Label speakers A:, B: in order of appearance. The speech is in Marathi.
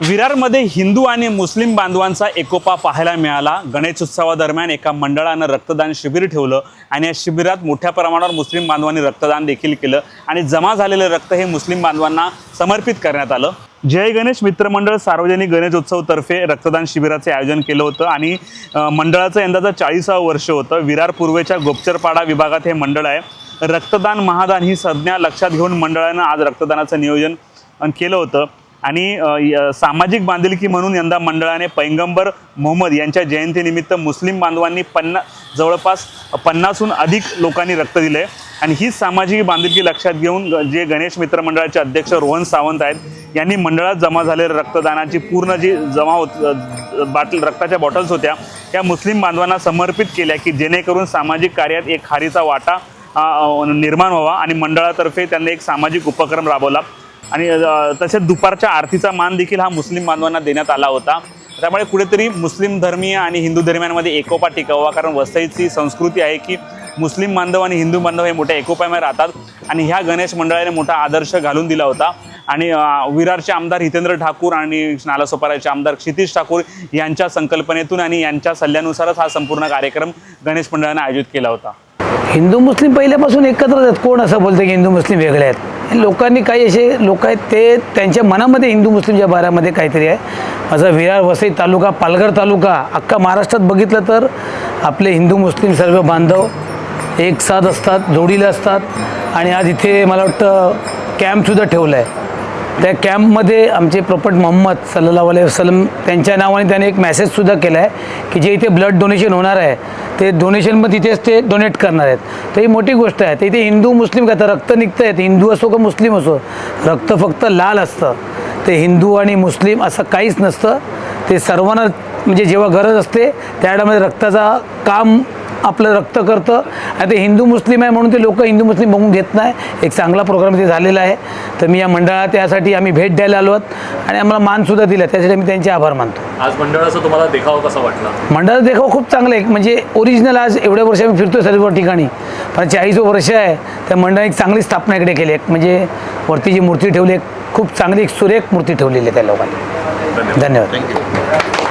A: विरारमध्ये हिंदू आणि मुस्लिम बांधवांचा एकोपा पाहायला मिळाला. गणेशोत्सवादरम्यान एका मंडळानं रक्तदान शिबिर ठेवलं आणि या शिबिरात मोठ्या प्रमाणावर मुस्लिम बांधवांनी रक्तदान देखील केलं आणि जमा झालेलं रक्त हे मुस्लिम बांधवांना समर्पित करण्यात आलं. जय गणेश मित्रमंडळ सार्वजनिक गणेशोत्सवतर्फे रक्तदान शिबिराचे आयोजन केलं होतं आणि मंडळाचं यंदाचं चाळीसावं वर्ष होतं. विरार पूर्वेच्या गोपचरपाडा विभागात हे मंडळ आहे. रक्तदान महादान ही संज्ञा लक्षात घेऊन मंडळानं आज रक्तदानाचं नियोजन केलं होतं. आणि य- सामाजिक बांधिलकी म्हणून यंदा मंडळाने पैगंबर मोहम्मद यांच्या जयंतीनिमित्त मुस्लिम बांधवांनी पन्ना जवळपास पन्नासहून अधिक लोकांनी रक्त दिले. आणि ही सामाजिक बांधिलकी लक्षात घेऊन जे गणेश मित्र मंडळाचे अध्यक्ष रोहन सावंत आहेत यांनी मंडळात जमा झालेल्या रक्तदानाची पूर्ण जी जमा होत बाटल रक्ताच्या बॉटल्स होत्या त्या मुस्लिम बांधवांना समर्पित केल्या की जेणेकरून सामाजिक कार्यात एक खारीचा वाटा निर्माण व्हावा आणि मंडळातर्फे त्यांनी एक सामाजिक उपक्रम राबवला. आणि तसेच दुपारच्या आरतीचा मान देखील हा मुस्लिम बांधवांना देण्यात आला होता. त्यामुळे कुठेतरी मुस्लिम धर्मीय आणि हिंदू धर्मियांमध्ये एकोपा टिकावा कारण वसईची संस्कृती आहे की मुस्लिम बांधव आणि हिंदू बांधव हे मोठ्या एकोप्यामध्ये राहतात. आणि ह्या गणेश मंडळाने मोठा आदर्श घालून दिला होता. आणि विरारचे आमदार हितेंद्र ठाकूर आणि नालासोपाराचे आमदार क्षितिश ठाकूर यांच्या संकल्पनेतून आणि यांच्या सल्ल्यानुसारच हा संपूर्ण कार्यक्रम गणेश मंडळाने आयोजित केला होता.
B: हिंदू मुस्लिम पहिल्यापासून एकत्रच आहेत. कोण असं बोलतं की हिंदू मुस्लिम वेगळे आहेत? लोकांनी काही असे लोक आहेत ते त्यांच्या मनामध्ये हिंदू मुस्लिमच्या बाऱ्यामध्ये काहीतरी आहे. माझा विरार वसई तालुका पालघर तालुका अख्खा महाराष्ट्रात बघितलं तर आपले हिंदू मुस्लिम सर्व बांधव एक साथ असतात जोडीला असतात. आणि आज इथे मला वाटतं कॅम्पसुद्धा ठेवलं आहे त्या कॅम्पमध्ये आमचे प्रॉपट मोहम्मद सल्ला अलाय वसलम त्यांच्या नावाने त्याने एक मेसेजसुद्धा केला आहे की जे इथे ब्लड डोनेशन होणार आहे ते डोनेशन मग तिथेच ते डोनेट करणार आहेत. तर ही मोठी गोष्ट आहे. तर इथे हिंदू मुस्लिम का? तर रक्त निघतं आहे हिंदू असो का मुस्लिम असो रक्त फक्त लाल असतं. ते हिंदू आणि मुस्लिम असं काहीच नसतं. ते सर्वांना म्हणजे जेव्हा गरज असते त्यावेळेमध्ये रक्ताचा काम आपलं रक्त करतं. आणि ते हिंदू मुस्लिम आहे म्हणून ते लोक हिंदू मुस्लिम बघून घेत नाही. एक चांगला प्रोग्राम इथे झालेला आहे. तर मी या मंडळात त्यासाठी आम्ही भेट द्यायला आलो आहोत. आणि आम्हाला मानसुद्धा दिला. त्यासाठी मी त्यांचे आभार मानतो.
C: आज मंडळाचा तुम्हाला देखावा कसा वाटला?
B: मंडळाचा देखाव खूप चांगला आहे. म्हणजे ओरिजिनल आज एवढ्या वर्ष आम्ही फिरतो सर्व ठिकाणी. पण चाळीस वर्ष आहे. त्या मंडळाने एक चांगली स्थापना इकडे केली. एक म्हणजे वरती जी मूर्ती ठेवली एक खूप चांगली एक सुरेख मूर्ती ठेवलेली आहे त्या लोकांनी.
C: धन्यवाद.
B: धन्यवाद.